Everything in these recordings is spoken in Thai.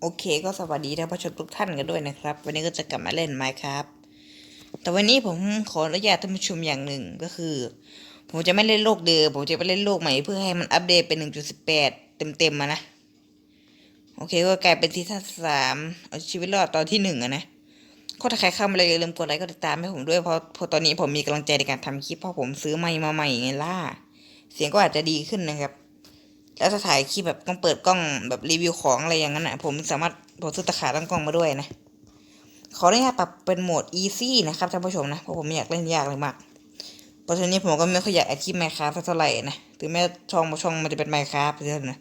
โอเคก็สวัสดีท่านผู้ชมทุกท่านกันด้วยนะครับ วันนี้ก็จะกลับมาเล่น Minecraft แต่วันนี้ผมขออนุญาตท่านผู้ชมอย่างหนึ่งก็คือ ผมจะไม่เล่นโลกเดิมผมจะไปเล่นโลกใหม่เพื่อให้มันอัปเดตเป็น 1.18 เต็มๆมานะ โอเคก็กลายเป็นซีซั่นสามเอาชีวิตรอดตอนที่หนึ่งอะนะก็ถ้าใครเข้ามาเลยอย่าลืมกดไลค์กดติดตามให้ผมด้วยเพราะเพราะตอนนี้ผมมีกำลังใจในการทำคลิปเพราะผมซื้อไมค์มาใหม่ไงล่ะเสียงก็อาจจะดีขึ้นนะครับ แล้วถ้าถ่ายคลิปแบบต้องเปิดกล้องแบบรีวิวของอะไรอย่างนั้นอะ ผมสามารถผมซื้อตะขาตั้งกล้องมาด้วยนะ ขออนุญาตปรับเป็นโหมด easy นะครับท่านผู้ชมนะ เพราะผมไม่อยากเล่นยากเลยมาก เพราะฉะนี้ผมก็ไม่ค่อยอยากอัดคลิป Minecraft สักเท่าไหร่นะ ถึงแม้ช่องช่องมันจะเป็น Minecraft เท่านั้นนะ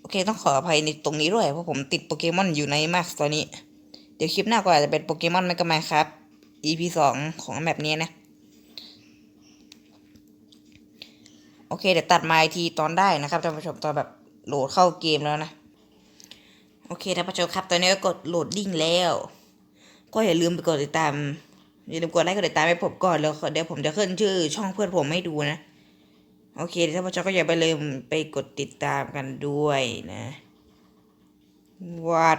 โอเคต้องขออภัยในตรงนี้ด้วย เพราะผมติดโปเกมอนอยู่ในมากตอนนี้ เดี๋ยวคลิปหน้าก็อาจจะเป็นโปเกมอนไม่ก็ Minecraft EP สองของแมปนี้นะ โอเคเดี๋ยวตัดมาอีกทีตอนได้นะครับท่านผู้ชมตอนแบบโหลดเข้าเกมแล้วนะ โอเคท่านผู้ชมครับตอนนี้ก็กดโหลดดิ้งแล้ว ก็อย่าลืมไปกดติดตามอย่าลืมกดไลค์กดติดตามให้ผมก่อนแล้วเดี๋ยวผมจะขึ้นชื่อ ช่องเพื่อนผมให้ดูนะ โอเคท่านผู้ชมก็อย่าไปลืมไปกดติดตามกันด้วยนะวัด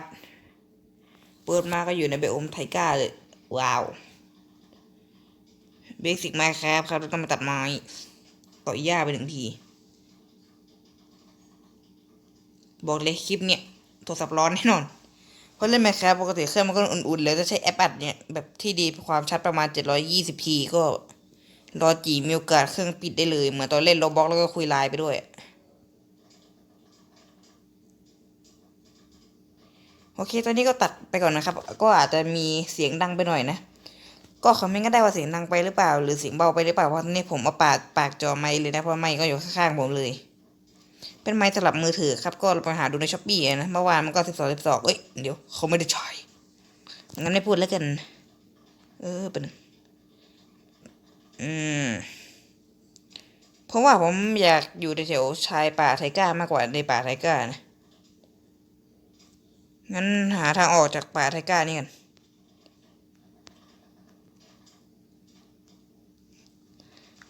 เปิดมาก็อยู่ในไบโอมไทก้าเลย ว้าวเบสิกมาครับครับเราต้องมาตัดไม้ ต่อยหญ้าไปหนึ่งที บอกเลยคลิปเนี่ยโทรศัพท์ร้อนแน่นอน เพราะเล่นไหมครับปกติเครื่องมันก็อุ่นๆเลยจะใช้แอปอัดเนี่ย แบบที่ดีความชัดประมาณ 720p ก็รอจีมีโอกาสเครื่องปิดได้เลย เหมือนตอนเล่นโรบ็อกแล้วก็คุยไลน์ไปด้วย โอเค ตอนนี้ก็ตัดไปก่อนนะครับ ก็อาจจะมีเสียงดังไปหน่อยนะ ก็คอมเมนต์ก็ได้ว่าเสียงดังไปหรือเปล่า หรือเสียงเบาไปหรือเปล่าเพราะนนี้ผมเอาปากปากจอไมค์เลยนะเพราะไมค์ก็อยู่ข้างๆผมเลย เป็นไมค์สำหรับมือถือครับก็ไปหาดูในช้อปปี้นะเมื่อวานมันก็สิบสองสิบสองเอ้ยเดี๋ยวเขาไม่ได้ใช้งั้นไม่พูดแล้วกัน เออเป็นอืมเพราะว่าผมอยากอยู่ในแถวชายป่าไทก้ามากกว่าในป่าไทก้านะงั้นหาทางออกจากป่าไทก้านี่กัน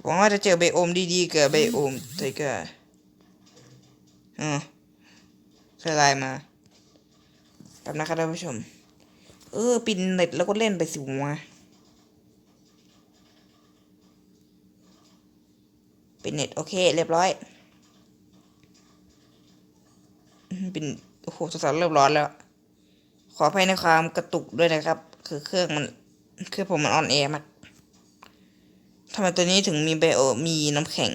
หวังว่าจะเจอไบโอมดีๆกับไบโอมไทก้าอ๋อใครไลน์มาแป๊บนะครับท่านผู้ชม เออ ปินเน็ตแล้วก็เล่นไปสิวะปินเน็ตโอเค เรียบร้อยอืมปินโอ้โหสาวๆเริ่มร้อนแล้ว ขออภัยในความกระตุกด้วยนะครับ คือเครื่องมัน เครื่องผมมันออนแอร์มาก ทำไมตัวนี้ถึงมีไบโอมีน้ำแข็ง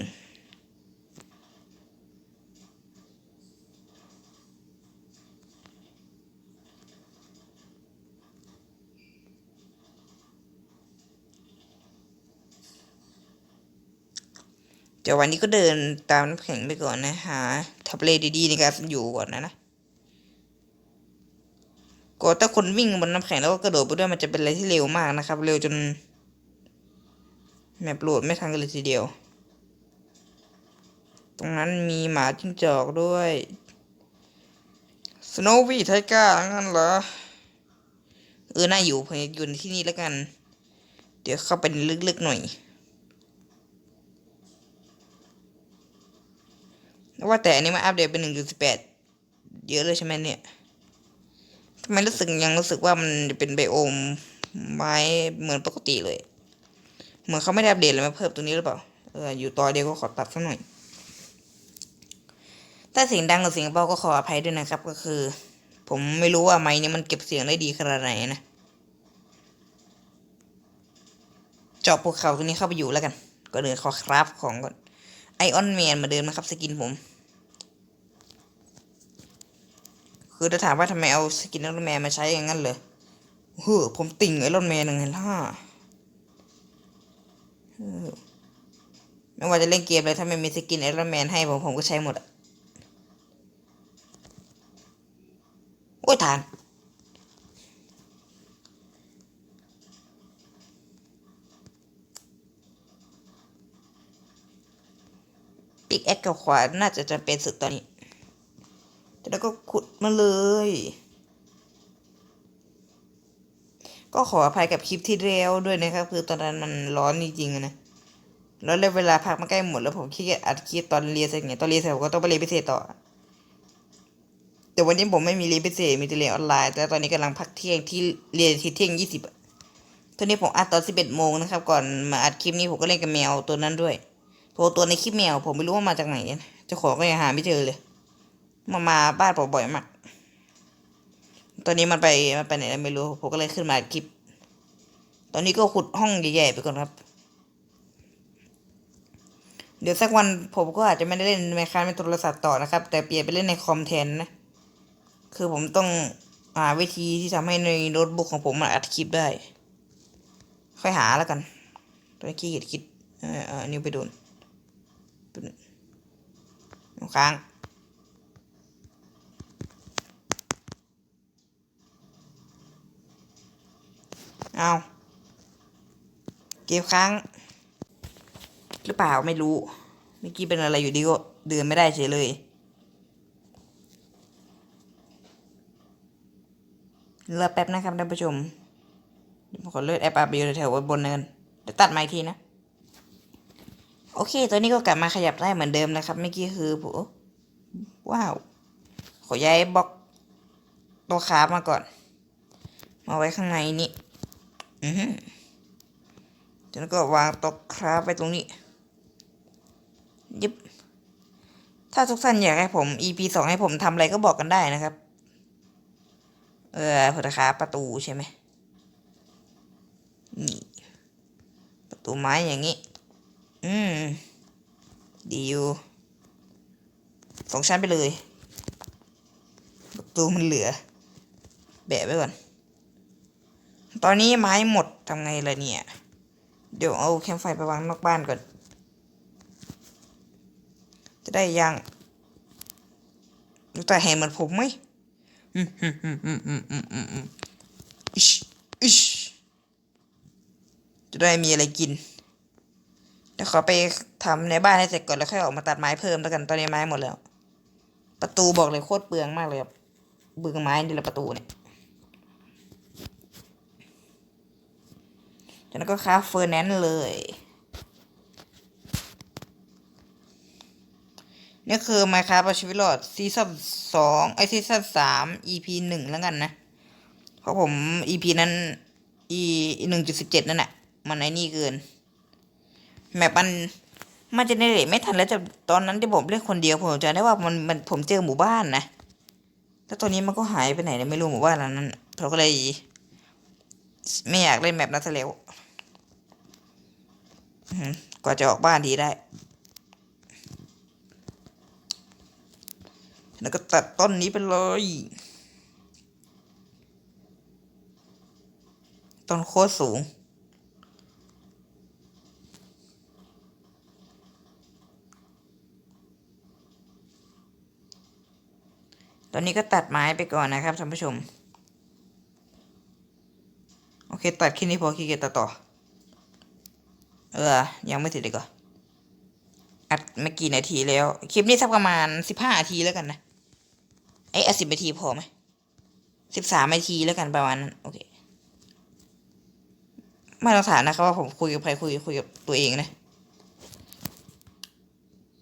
เดี๋ยววันนี้ก็เดินตามน้ำแข็งไปก่อนนะหาทับเลดีๆในการอยู่ก่อนนะนะก็ถ้าคนวิ่งบนน้ำแข็งแล้วก็กระโดดไปด้วยมันจะเป็นอะไรที่เร็วมากนะครับ เร็วจน แมปโหลดไม่ทันกันเลยทีเดียว ตรงนั้นมีหมาจิ้งจอกด้วยสโนวี่ไทก้างั้นเหรอ เออ น่าอยู่เพยอยู่ในที่นี่แล้วกัน เดี๋ยวเข้าไปลึกๆหน่อยว่าแต่อันนี้มาอัปเดตเป็นหนึ่งจุดสิบแปดเยอะเลยใช่ไหมเนี่ยทำไมรู้สึกยังรู้สึกว่ามันจะเป็นไบโอมไม้เหมือนปกติเลย เหมือนเขาไม่ได้อัปเดตเลยมาเพิ่มตรงนี้หรือเปล่าเอออยู่ต่อเดียวก็ขอตัดสักหน่อยถ้าเสียงดังกับเสียงเบาก็ขออภัยด้วยนะครับ ก็คือ ผมไม่รู้ว่าไม้นี้มันเก็บเสียงได้ดีขนาดไหนนะเจาะภูเขาตรงนี้เข้าไปอยู่แล้วกันก็เดินขอคราฟของก่อนไอออนแมนมาเดินมาครับสกินผม คือจะถามว่าทำไมเอาสกินไอรอนแมนมาใช้อย่างนั้นเลยเฮ้อผมติ่งไอรอนแมนยังไงล่ะ ไม่ว่าจะเล่นเกมเลยถ้าไม่มีสกินไอรอนแมนให้ผมผมก็ใช้หมดอะโอ้ยทาน ปิกแอคกับขวานน่าจะจำเป็นสุดตอนนี้ แต่แล้วก็ขุดมาเลย ก็ขออภัยกับคลิปที่แล้วด้วยนะครับ คือตอนนั้นมันร้อนจริงๆนะแล้วเลยเวลาพักมันใกล้หมดแล้วผมขี้เกียจอัดคลิปตอนเรียนเสร็จไงตอนเรียนเสร็จผมก็ต้องไปเรียนพิเศษต่อ แต่วันนี้ผมไม่มีเรียนพิเศษมีแต่เรียนออนไลน์แต่ตอนนี้กำลังพักเที่ยงที่เรียนที่เที่ยงยี่สิบตอนนี้ผมอัดตอนสิบเอ็ดโมงนะครับ ก่อนมาอัดคลิปนี้ผมก็เล่นกับแมวตัวนั้นด้วยเพรตัวในคลิปแมวผมไม่รู้ว่ามาจากไหนเจ้าของก็ยังหาไม่เจอเลย มามาบ้านผมบ่อยมาก ตอนนี้มันไปมันไปไหนแล้วไม่รู้ผมก็เลยขึ้นมาคลิป ตอนนี้ก็ขุดห้องใหญ่ๆไปก่อนครับ เดี๋ยวสักวันผมก็อาจจะไม่ได้เล่นในคาในโทรศัพท์ต่อนะครับ แต่เปลี่ยนไปเล่นในคอมแทนนะ คือผมต้องหาวิธีที่ทำให้ในโน้ตบุ๊กของผมมันอัดคลิปได้ ค่อยหาแล้วกันตอนนี้ขี้เกียจคิดเออเออนิ้วไปโดนไปค้าง เอาเก็บค้าง หรือเปล่าไม่รู้ เมื่อกี้เป็นอะไรอยู่ดีก็เดินไม่ได้เฉยเลยรอแป๊บนะครับท่านผู้ชมขอเลื่อนแอปอัพอยู่แถวบนเนินเดี๋ยวตัดมาอีกทีนะ โอเคตอนนี้ก็กลับมาขยับได้เหมือนเดิมนะครับ เมื่อกี้คือผมว้าว ขอย้ายบล็อกตัวคามาก่อน มาไว้ข้างในนี้ อือฮึจากนั้นก็วางตัวคราฟไว้ตรงนี้ ยิบ ถ้าทุกท่านอยากให้ผม EP สองให้ผมทำอะไรก็บอกกันได้นะครับ เออพุทธคาประตูใช่ไหมนี่ ประตูไม้อย่างนี้ อืม ดีอยู่สองชั้นไปเลย ประตูมันเหลือ แบะไว้ก่อน ตอนนี้ไม้หมดทำไงล่ะเนี่ย เดี๋ยวเอาแคมไฟไปวางนอกบ้านก่อน จะได้ยังแต่เห็นเหมือนผมไหมอืมอืมอืมอืมอืมอืมอืมอืมอิชอิชจะได้มีอะไรกินเดี๋ยวขอไปทำในบ้านให้เสร็จก่อนแล้วค่อยออกมาตัดไม้เพิ่มแล้วกันตอนนี้ไม้หมดแล้ว ประตูบอกเลยโคตรเปลืองมากเลยครับเบืองไม้นี่แหละประตูเนี่ย จากนั้นก็คราฟเฟอร์แนนซ์เลยนี่คือ Minecraft เอาชีวิตรอดซีซั่นสองไอซีซั่นสาม EP หนึ่งแล้วกันนะ เพราะผม EP นั้น E หนึ่งจุดสิบเจ็ดนั่นแหละมันไอนี่เกิน แมปมันมันจะเนเรตไม่ทันแล้วจะตอนนั้นที่ผมเล่นคนเดียวผมจะได้ว่ามันมันผมเจอหมู่บ้านนะแล้วตอนนี้มันก็หายไปไหนเนี่ยไม่รู้หมู่บ้านนั้นเราก็เลย ไม่อยากเล่นแมปนั้นซะแล้ว กว่าจะออกบ้านทีได้ แล้วก็ตัดต้นนี้ไปเลย ต้นโคตรสูง ตอนนี้ก็ตัดไม้ไปก่อนนะครับท่านผู้ชม โอเค ตัดแค่นี้พอขี้เกียจตัดต่อ เออ ยังไม่เสร็จเลยก็อัดไม่กี่นาทีแล้ว คลิปนี้สักประมาณสิบห้านาทีแล้วกันนะไอ้สิบนาทีพอไหมสิบสามนาทีแล้วกันประมาณนั้นโอเคไม่ต้องถามนะครับว่าผมคุยกับใครคุยคุยกับตัวเองนะ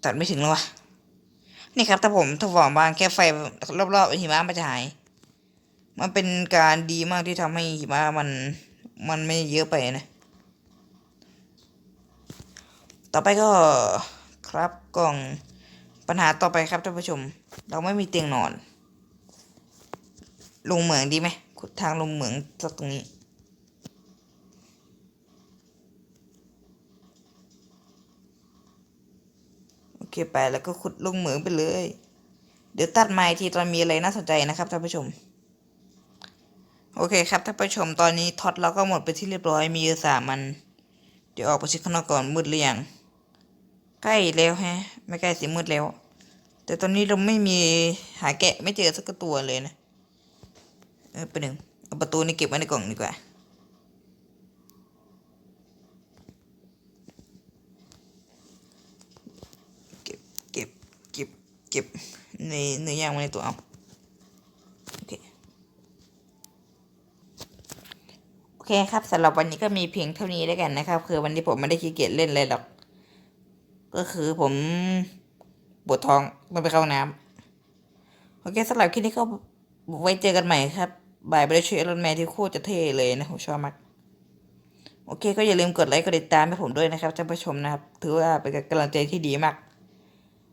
ตัดไม่ถึงแล้ววะนี่ครับถ้าผมถ้าผมวางแค่ไฟรอบๆหิมะมันจะหาย มันเป็นการดีมากที่ทำให้หิมะมันมันไม่เยอะไปนะ ต่อไปก็ครับกล่องปัญหาต่อไปครับท่านผู้ชม เราไม่มีเตียงนอน ลงเหมืองดีไหมขุดทางลงเหมืองจากตรงนี้ โอเคไปแล้วก็ขุดลงเหมืองไปเลย เดี๋ยวตัดไม้ทีตอนมีอะไรน่าสนใจนะครับท่านผู้ชมโอเคครับท่านผู้ชมตอนนี้ท็อตเราก็หมดไปที่เรียบร้อยมีเยอะสามมัน เดี๋ยวออกไปช็คข้างนอกก่อนมืดหรือยัง ใกล้แล้วแฮะ ไม่ใกล้สิมืดแล้ว แต่ตอนนี้เราไม่มีหาแกะไม่เจอสักตัวเลยนะ เออไปหนึ่งเอาประตูนี่เก็บไว้ในกล่องดีกว่า เก็บเก็บเก็บเก็บในเนื้อย่างไว้ในตัวเอาโอเคโอเคครับสำหรับวันนี้ก็มีเพียงเท่านี้แล้วกันนะครับ คือวันนี้ผมไม่ได้ขี้เกียจเล่นอะไรหรอก ก็คือผมปวดท้องต้องไปเข้าน้ำโอเคสำหรับคลิปนี้ก็ไว้เจอกันใหม่ครับบายบริชีอรอนแมนที่โคตรจะเท่เลยนะผมชอบมากโอเค ก็อย่าลืมกดไลค์กดติดตามให้ผมด้วยนะครับท่านผู้ชมนะครับ ถือว่าเป็นกำลังใจที่ดีมาก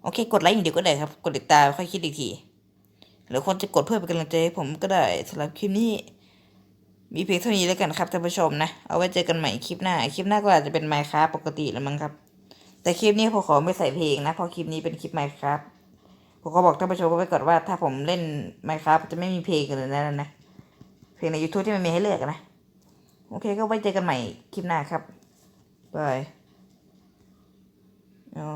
โอเค กดไลค์อย่างเดียวก็ได้ครับ กดติดตามค่อยคิดอีกทีหรือคนจะกดเพื่อเป็นกำลังใจให้ผมก็ได้สำหรับคลิปนี้ มีเพียงเท่านี้แล้วกันครับท่านผู้ชมนะ เอาไว้เจอกันใหม่คลิปหน้า คลิปหน้าก็อาจจะเป็นไมค์ครับปกติแล้วมั้งครับ แต่คลิปนี้ผมขอไม่ใส่เพลงนะเพราะคลิปนี้เป็นคลิปไมค์ครับผมก็บอกท่านผู้ชมไปก่อนว่าถ้าผมเล่นไมค์ครับจะไม่มีเพลงกันเลยนะนะเพลงใน YouTube ที่มันมีให้เลือกนะ โอเคก็ไว้เจอกันใหม่คลิปหน้าครับบายเอา